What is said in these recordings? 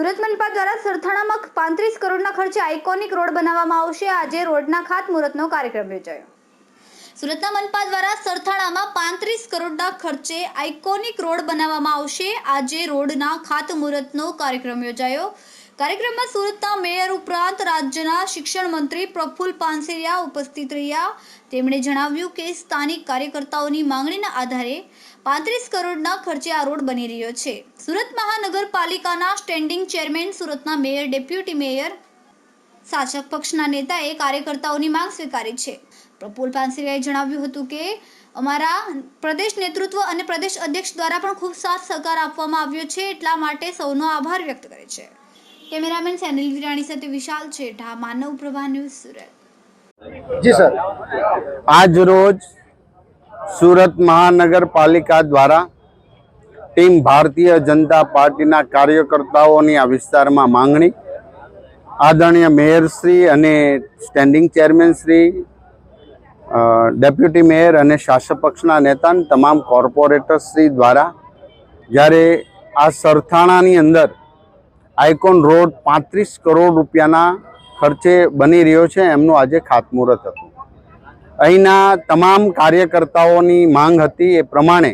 સુરત મનપા દ્વારા સરથાણામાં પાંત્રીસ કરોડના ખર્ચે આઇકોનિક રોડ બનાવવામાં આવશે. આજે રોડના ખાતમુહૂર્તનો કાર્યક્રમ યોજાયો. સુરતના મનપા દ્વારા સરથાણામાં પાંત્રીસ કરોડના ખર્ચે આઇકોનિક રોડ બનાવવામાં આવશે. આજે રોડના ખાતમુહૂર્તનો કાર્યક્રમ યોજાયો. કાર્યક્રમમાં સુરતના મેયર ઉપરાંત રાજ્યના શિક્ષણ મંત્રી પ્રફુલ પાનસેરિયા ઉપસ્થિત રહ્યા. તેમણે જણાવ્યું કે સ્થાનિક કાર્યકર્તાઓની માંગણીના આધારે પાંત્રીસ કરોડના ખર્ચે આ રોડ બની રહ્યો છે. સુરત મહાનગરપાલિકાના સ્ટેન્ડિંગ ચેરમેન, સુરતના મેયર, ડેપ્યુટી મેયર, શાસક પક્ષના નેતાએ કાર્યકર્તાઓની માંગ સ્વીકારી છે. પ્રફુલ પાનસેરિયાએ જણાવ્યું હતું કે અમારા પ્રદેશ નેતૃત્વ અને પ્રદેશ અધ્યક્ષ દ્વારા પણ ખૂબ સાથ સહકાર આપવામાં આવ્યો છે, એટલા માટે સૌનો આભાર વ્યક્ત કરે છે. કેમેરામેન અનિલ વિરાણી સાથે વિશાલ છેઠા, માનવ પ્રભા ન્યૂઝ સુરત. જી, સર. આજ રોજ સુરત મહાનગરપાલિકા દ્વારા ટીમ ભારતીય જનતા પાર્ટીના કાર્યકર્તાઓની આ વિસ્તારમાં માંગણી. આદરણીય મેયરશ્રી અને સ્ટેન્ડિંગ ચેરમેનશ્રી ડેપ્યુટી મેયર અને શાસક પક્ષના નેતા તમામ કોર્પોરેટરશ્રી દ્વારા જ્યારે આ સરથાણાની અંદર આઇકોન રોડ પાંત્રીસ કરોડ રૂપિયાના ખર્ચે બની રહ્યો છે. એમનું આજે ખાતમુહૂર્ત હતું. અહીંના તમામ કાર્યકર્તાઓની માંગ હતી એ પ્રમાણે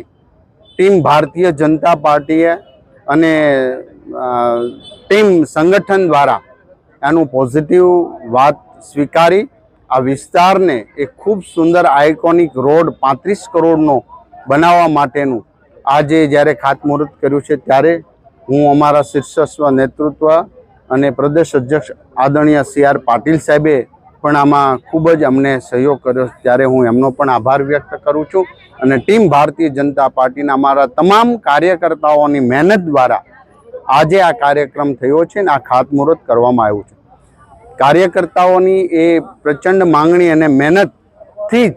ટીમ ભારતીય જનતા પાર્ટીએ અને ટીમ સંગઠન દ્વારા એનું પોઝિટિવ વાત સ્વીકારી. આ વિસ્તારને એક ખૂબ સુંદર આઇકોનિક રોડ પાંત્રીસ કરોડનો બનાવવા માટેનું આજે જ્યારે ખાતમુહૂર્ત કર્યું છે ત્યારે હું અમારા શીર્ષસ્વ નેતૃત્વ અને પ્રદેશ અધ્યક્ષ આદરણીય સી આર પાટીલ સાહેબે પણ આમાં ખૂબ જ અમને સહયોગ કર્યો ત્યારે હું એમનો પણ આભાર વ્યક્ત કરું છું અને ટીમ ભારતીય જનતા પાર્ટીના અમારા તમામ કાર્યકર્તાઓની મહેનત દ્વારા આજે આ કાર્યક્રમ થયો છે અને આ ખાતમુહૂર્ત કરવામાં આવ્યું છે. કાર્યકર્તાઓની એ પ્રચંડ માંગણી અને મહેનતથી જ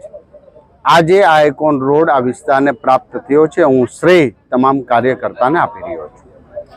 આજે આ એકોન રોડ આ વિસ્તારને પ્રાપ્ત થયો છે. હું શ્રેય તમામ કાર્યકર્તાને આપી રહ્યો છું.